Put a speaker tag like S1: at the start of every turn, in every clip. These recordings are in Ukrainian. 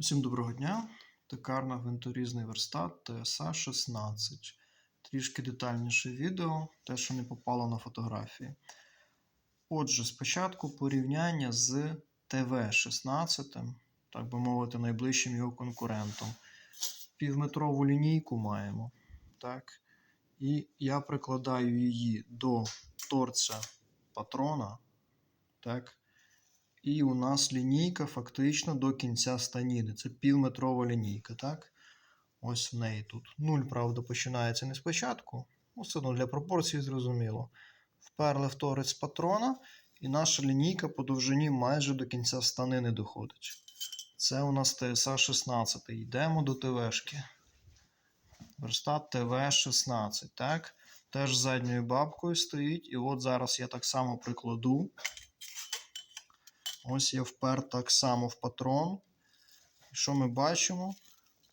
S1: Усім доброго дня. Токарна гвинторізний верстат ТСА 16. Трішки детальніше відео, те, що не попало на фотографії. Отже, спочатку порівняння з ТВ-16, так би мовити, найближчим його конкурентом. Півметрову лінійку маємо. Так? І я прикладаю її до торця патрона. Так? І у нас лінійка фактично до кінця станіни. Це півметрова лінійка, так? Ось в неї тут. Нуль, правда, починається не спочатку. Ну, все одно для пропорції зрозуміло. Вперли в торець патрона, і наша лінійка по довжині майже до кінця станини доходить. Це у нас ТСА 16. Йдемо до ТВшки. Верстат ТВ-16, так? Теж задньою бабкою стоїть. І от зараз я так само прикладу. Ось я впер так само в патрон. І що ми бачимо?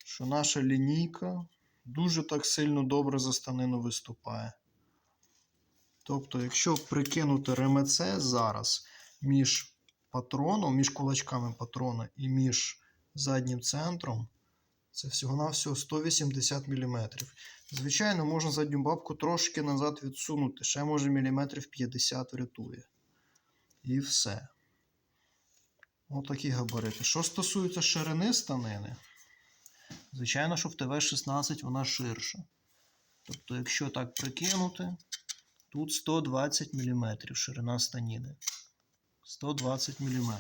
S1: Що наша лінійка дуже так сильно добре за станину виступає. Тобто, якщо прикинути ремеце зараз між патроном, між кулачками патрона і між заднім центром, це всього-навсього 180 мм. Звичайно, можна задню бабку трошки назад відсунути, ще може міліметрів 50 врятує. І все. Отакі габарити. Що стосується ширини станини, звичайно, що в ТВ-16 вона ширша. Тобто, якщо так прикинути, тут 120 мм ширина станіни. 120 мм.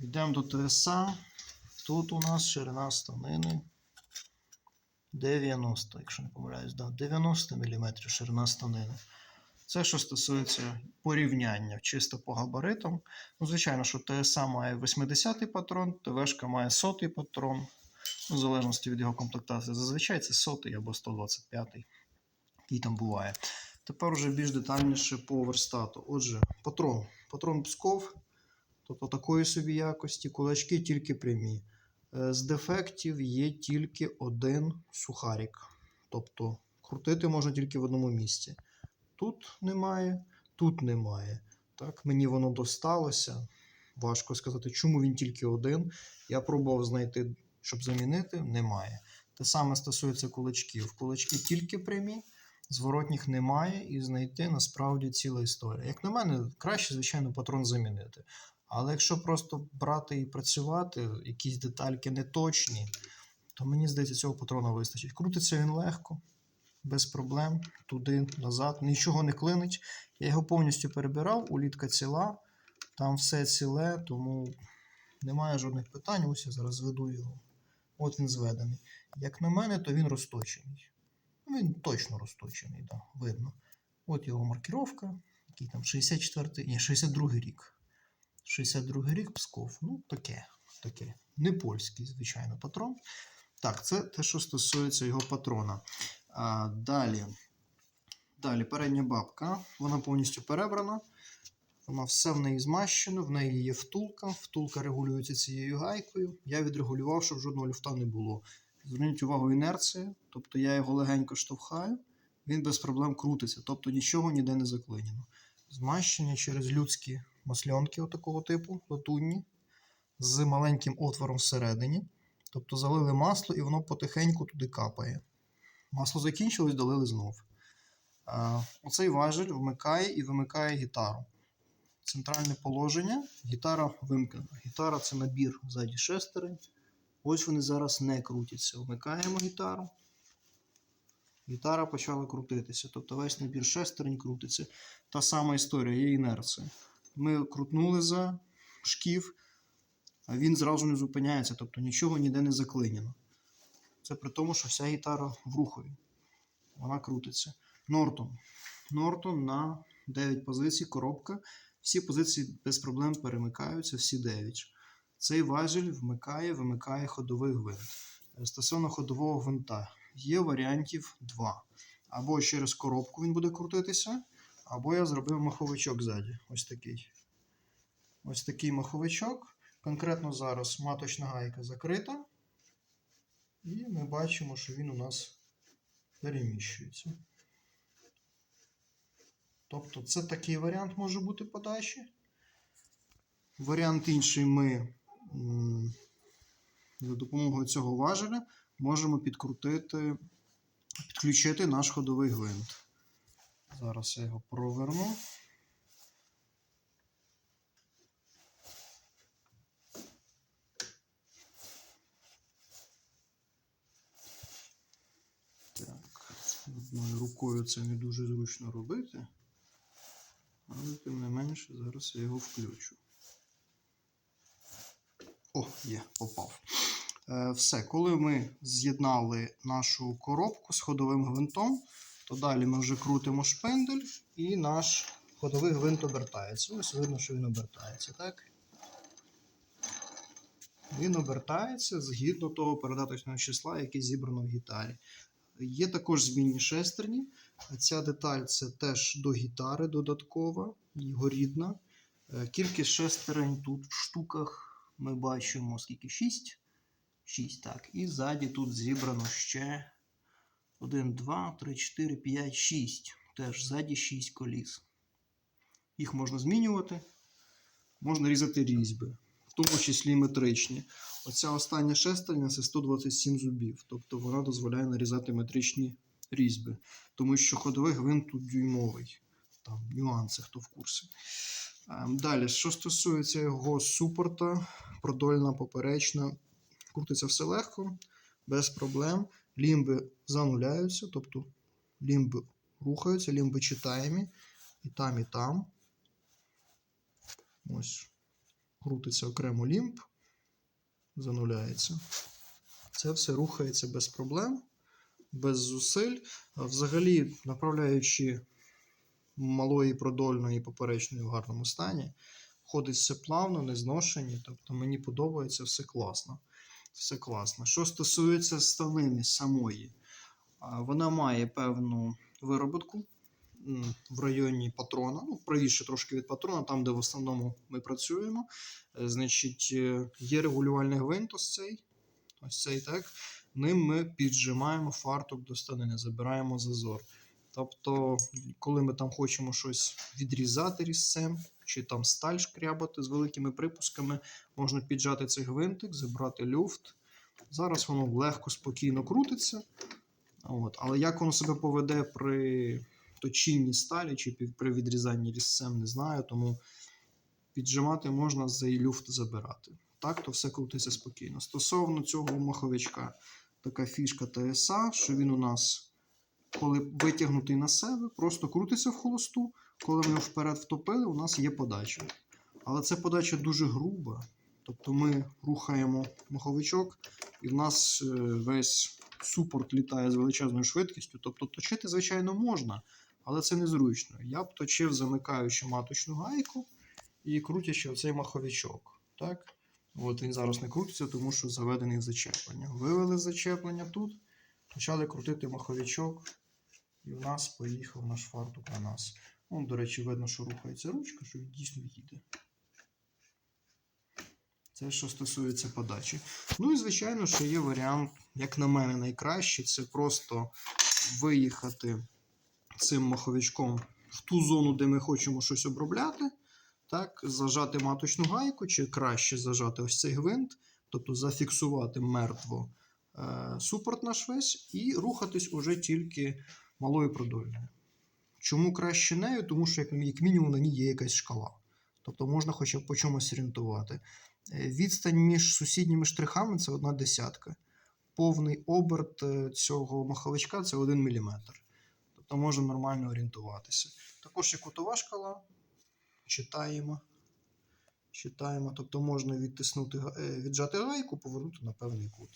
S1: Йдемо до ТСА. Тут у нас ширина станини 90, якщо не помиляюсь, да, 90 мм ширина станини. Це що стосується порівняння чисто по габаритам. Ну, звичайно, що ТСА має 80-й патрон, ТВшка має 100-й патрон, ну, в залежності від його комплектації. Зазвичай це 100-й або 125-й, який там буває. Тепер вже більш детальніше по верстату. Отже, патрон. Патрон Псков, тобто такої собі якості, кулачки тільки прямі. Е, З дефектів є тільки один сухарик. Тобто крутити можна тільки в одному місці. Тут немає, тут немає. Так, Мені воно досталося. Важко сказати, чому він тільки один. Я пробував знайти, щоб замінити, немає. Те саме стосується кулачків. Кулачки тільки прямі, зворотніх немає, і знайти насправді ціла історія. Як на мене, краще, звичайно, патрон замінити. Але якщо просто брати і працювати, якісь детальки неточні, то мені здається, цього патрона вистачить. Крутиться він легко без проблем, туди, назад, нічого не клинить. Я його повністю перебирав, улітка ціла, там все ціле, тому немає жодних питань. Ось я зараз зведу його. От він зведений. Як на мене, то він розточений. Він точно розточений, да, видно. От його маркіровка, який там 64-й, ні, 62-й рік. 62-й рік Псков. Ну, таке, таке. Не польський, звичайно, патрон. Так, це те, що стосується його патрона. А, далі. Далі передня бабка. Вона повністю перебрана. Вона все в неї змащено, в неї є втулка. Втулка регулюється цією гайкою. Я відрегулював, щоб жодного люфта не було. Зверніть увагу, інерція. Тобто я його легенько штовхаю, він без проблем крутиться, тобто нічого ніде не заклинено. Змащення через людські масльонки такого типу, латунні, з маленьким отвором всередині. Тобто залили масло і воно потихеньку туди капає. Масло закінчилось, долили знов. Оцей важель вмикає і вимикає гітару. Центральне положення, гітара вимкнена. Гітара це набір ззаді шестери. Ось вони зараз не крутяться. Вмикаємо гітару. Гітара почала крутитися. Тобто весь набір шестерень крутиться. Та сама історія, є інерція. Ми крутнули за шків, а він зразу не зупиняється, тобто нічого ніде не заклинено. Це при тому, що вся гітара в рухові. Вона крутиться. Нортон. Нортон на 9 позицій, коробка. Всі позиції без проблем перемикаються, всі 9. Цей важіль вмикає, вимикає ходовий гвинт. Е, Стосовно ходового гвинта, є варіантів 2. Або через коробку він буде крутитися, або я зробив маховичок ззаді. Ось такий. Ось такий маховичок. Конкретно зараз маточна гайка закрита. І ми бачимо, що він у нас переміщується. Тобто, це такий варіант може бути подачі. Варіант інший ми за допомогою цього важеля можемо підкрутити, підключити наш ходовий гвинт. Зараз я його проверну. Так, одною рукою це не дуже зручно робити. Але тим не менше, зараз я його включу. О, є, попав. Е, все, коли ми з'єднали нашу коробку з ходовим гвинтом, то далі ми вже крутимо шпиндель і наш ходовий гвинт обертається. Ось видно, що він обертається, так? Він обертається згідно того передаточного числа, яке зібрано в гітарі. Є також змінні шестерні. Ця деталь це теж до гітари додаткова, його рідна. Е, Кількість шестерень тут в штуках ми бачимо скільки? 6? 6, так. І ззаді тут зібрано ще 1, 2, 3, 4, 5, 6. Теж ззаді 6 коліс. Їх можна змінювати, можна різати різьби, в тому числі метричні. Оця остання шестерня це 127 зубів, тобто вона дозволяє нарізати метричні різьби, тому що ходовий гвинт тут дюймовий. Там нюанси, хто в курсі. Ем, Далі, що стосується його супорта, продольна, поперечна, крутиться все легко, без проблем. Лімби зануляються, тобто лімби рухаються, лімби читаємі і там, і там. Ось крутиться окремо лімб, зануляється. Це все рухається без проблем, без зусиль. Взагалі, направляючи малої продольної і поперечної в гарному стані, ходить все плавно, не зношені. Тобто мені подобається все класно. Все класно. Що стосується станини самої, вона має певну вироботку в районі патрона, ну, правіше трошки від патрона, там, де в основному ми працюємо. Е, Значить, е, є регулювальний гвинт ось цей. Ось цей так. Ним ми піджимаємо фартук до станини, забираємо зазор. Тобто, коли ми там хочемо щось відрізати різцем, чи там сталь шкрябати з великими припусками, можна піджати цей гвинтик, забрати люфт. Зараз воно легко, спокійно крутиться. От. Але як воно себе поведе при точінні сталі чи при відрізанні різцем, не знаю. Тому піджимати можна за і люфт забирати. Так, то все крутиться спокійно. Стосовно цього маховичка, така фішка ТСА, що він у нас, коли витягнутий на себе, просто крутиться в холосту. Коли ми його вперед втопили, у нас є подача. Але це подача дуже груба. Тобто ми рухаємо маховичок, і в нас е, весь супорт літає з величезною швидкістю. Тобто точити, звичайно, можна, але це незручно. Я б точив, замикаючи маточну гайку і крутячи оцей маховичок. Так? От він зараз не крутиться, тому що заведений в зачеплення. Вивели зачеплення тут, почали крутити маховичок, і в нас поїхав наш фартук на нас. Вон, до речі, видно, що рухається ручка, що він дійсно їде. Це що стосується подачі. Ну і звичайно, що є варіант, як на мене, найкращий це просто виїхати цим маховичком в ту зону, де ми хочемо щось обробляти. Так, зажати маточну гайку, чи краще зажати ось цей гвинт, тобто зафіксувати мертво е, супорт наш весь і рухатись уже тільки малою продольною. Чому краще нею? Тому що, як, мінімум, на ній є якась шкала. Тобто можна хоча б по чомусь орієнтувати. Е, Відстань між сусідніми штрихами це одна десятка. Повний оберт е, цього маховичка це 1 мм. Тобто можна нормально орієнтуватися. Також є кутова шкала. Читаємо. Читаємо. Тобто можна відтиснути, е, віджати гайку, повернути на певний кут.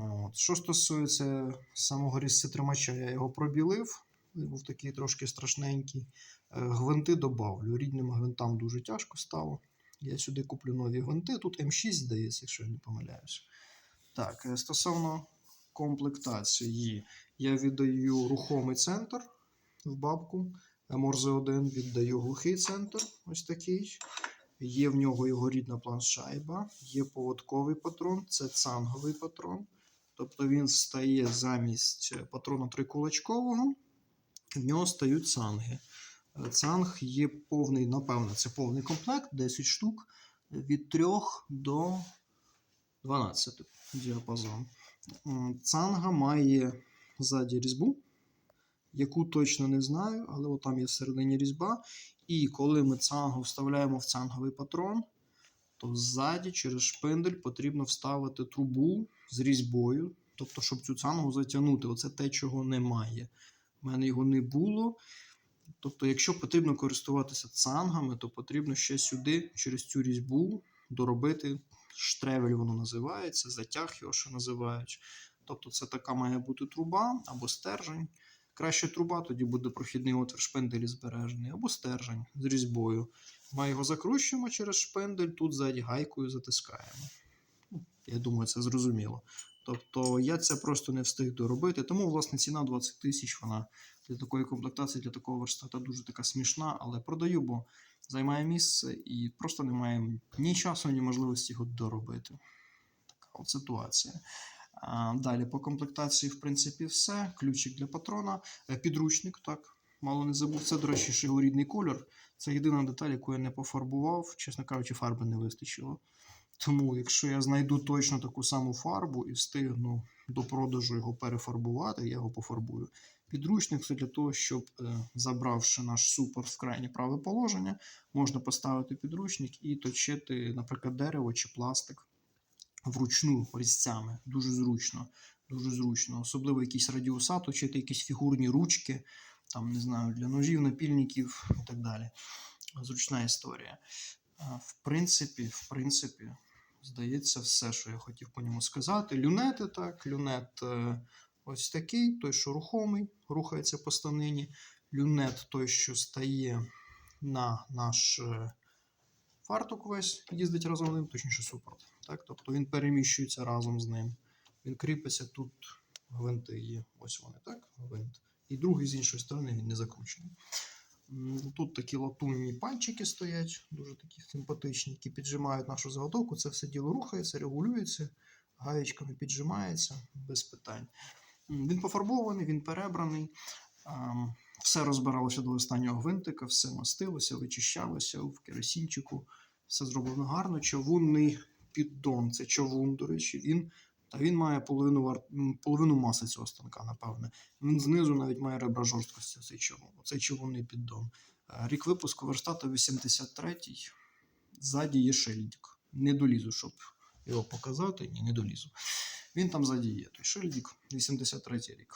S1: От. Що стосується самого різцетримача, я його пробілив. Він був такий трошки страшненький. Е, Гвинти добавлю. Рідним гвинтам дуже тяжко стало. Я сюди куплю нові гвинти. Тут М6, здається, якщо я не помиляюся. Так, е, стосовно комплектації, я віддаю рухомий центр в бабку. Морзе 1 віддаю глухий центр, ось такий. Є в нього його рідна планшайба, є поводковий патрон, це цанговий патрон. Тобто він стає замість патрона трикулачкового, в нього стають цанги. Цанг є повний, напевно, це повний комплект, 10 штук. від 3 до 12 діапазон. М, Цанга має ззаді різьбу, яку точно не знаю, але там є всередині різьба. І коли ми цангу вставляємо в цанговий патрон, то ззаді через шпиндель потрібно вставити трубу з різьбою, тобто, щоб цю цангу затягнути. Оце те, чого немає. У мене його не було. Тобто, якщо потрібно користуватися цангами, то потрібно ще сюди, через цю різьбу, доробити штревель, воно називається, затяг його ще називають. Тобто, це така має бути труба або стержень. Краще труба, тоді буде прохідний отвір шпинделі збережений, або стержень з різьбою. Ми його закручуємо через шпиндель, тут ззаді гайкою затискаємо. Ну, Я думаю, це зрозуміло. Тобто я це просто не встиг доробити, тому власне ціна 20 тисяч, вона для такої комплектації, для такого верстата дуже така смішна, але продаю, бо займає місце і просто немає ні часу, ні можливості його доробити. Така от ситуація. Далі по комплектації, в принципі, все. Ключик для патрона, Е, підручник, так. Мало не забув. Це, до речі, ще його рідний кольор. Це єдина деталь, яку я не пофарбував. Чесно кажучи, фарби не вистачило. Тому, якщо я знайду точно таку саму фарбу і встигну до продажу його перефарбувати, я його пофарбую. Підручник це для того, щоб, е, забравши наш супорт в крайнє праве положення, можна поставити підручник і точити, наприклад, дерево чи пластик вручну різцями. Дуже зручно. Дуже зручно. Особливо якісь радіуса, точити якісь фігурні ручки, там, не знаю, для ножів, напільників і так далі. Зручна історія. В принципі, в принципі, здається, все, що я хотів по ньому сказати. Люнети, так, люнет е, ось такий, той, що рухомий, рухається по станині. Люнет той, що стає на наш е, фартук весь, їздить разом з ним, точніше супорт. Так? Тобто він переміщується разом з ним. Він кріпиться тут, гвинти є. Ось вони, так? Гвинт. І другий з іншої сторони він не закручений. Тут такі латунні пальчики стоять, дуже такі симпатичні, які піджимають нашу заготовку. Це все діло рухається, регулюється, гаєчками піджимається без питань. Він пофарбований, він перебраний. Все розбиралося до останнього гвинтика, все мастилося, вичищалося в керосинчику. Все зроблено гарно. Човунний піддон. Це човун, до речі, він. Та він має половину, половину маси цього станка, напевне. Він знизу навіть має ребра жорсткості цей човун. Оцей човунний піддон. Е, Рік випуску верстата 83-й. Ззаді є шильдик. Не долізу, щоб його показати. Ні, не долізу. Він там ззаді є. Той шильдик, 83-й рік.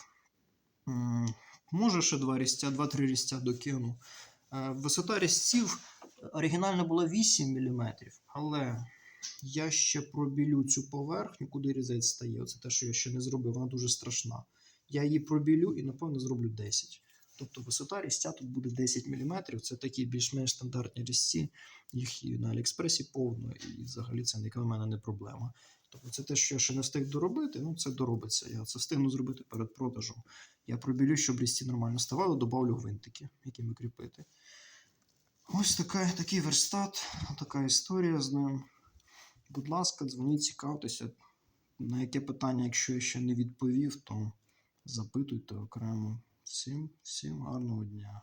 S1: Може ще два різця, два-три різця докину. Е, Висота різців оригінально була 8 мм, але я ще пробілю цю поверхню, куди різець стає. Оце те, що я ще не зробив, вона дуже страшна. Я її пробілю і, напевно, зроблю 10. Тобто висота різця тут буде 10 мм. Це такі більш-менш стандартні різці. Їх і на Аліекспресі повно, і взагалі це для мене не проблема. Тобто це те, що я ще не встиг доробити, ну це доробиться. Я це встигну зробити перед продажем. Я пробілю, щоб різці нормально ставали, добавлю гвинтики, якими кріпити. Ось така, такий верстат, така історія з ним. Будь ласка, дзвоніть, цікавтеся. На яке питання, якщо я ще не відповів, то запитуйте окремо. Всім, всім гарного дня.